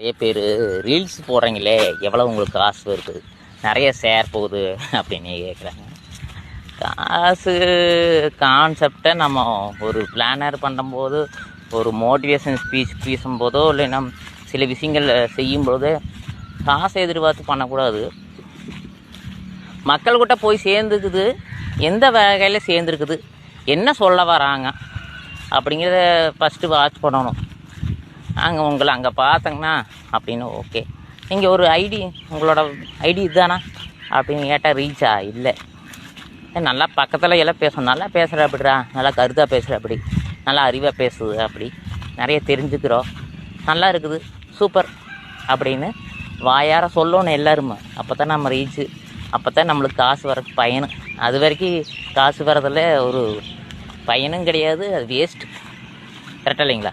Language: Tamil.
நிறைய பேர் ரீல்ஸ் போடுறீங்களே எவ்வளோ உங்களுக்கு காசு வருது? நிறைய ஷேர் போகுது அப்படின்னு கேட்குறாங்க காசு கான்செப்டை நம்ம ஒரு பிளானர் பண்ணும்போது ஒரு மோட்டிவேஷன் ஸ்பீச் பேசும்போதோ இல்லைன்னா சில விஷயங்கள் செய்யும்போது காசை எதிர்பார்த்து பண்ணக்கூடாது. மக்கள்கிட்ட போய் சேர்ந்துக்குது. எந்த வகையில் சேர்ந்துருக்குது? என்ன சொல்ல வராங்க? அப்படிங்கிறத ஃபஸ்ட்டு வாட்ச் பண்ணணும். அங்கே உங்களை அங்கே பார்த்தங்கன்னா அப்படின்னு ஓகே நீங்கள் ஒரு ஐடி உங்களோட ஐடி இதுதானா அப்படின்னு கேட்டால் ரீச்சா இல்லை. நல்லா பக்கத்தில் எல்லாம் பேசணும் நல்லா பேசுகிற அப்படிடா. நல்லா கருத்தாக பேசுகிற அப்படி. நல்லா அறிவாக பேசுது அப்படி. நிறைய தெரிஞ்சுக்கிறோம். நல்லா இருக்குது. சூப்பர் அப்படின்னு வாயார சொல்லணும் எல்லாருமே. அப்போ தான் நம்ம ரீச்சு அப்போ தான் நம்மளுக்கு காசு வரக்கு பயணம் அது வரைக்கும் காசு வரதில் ஒரு பயனும் கிடையாது. அது வேஸ்ட்டு கரெக்டாக இல்லைங்களா?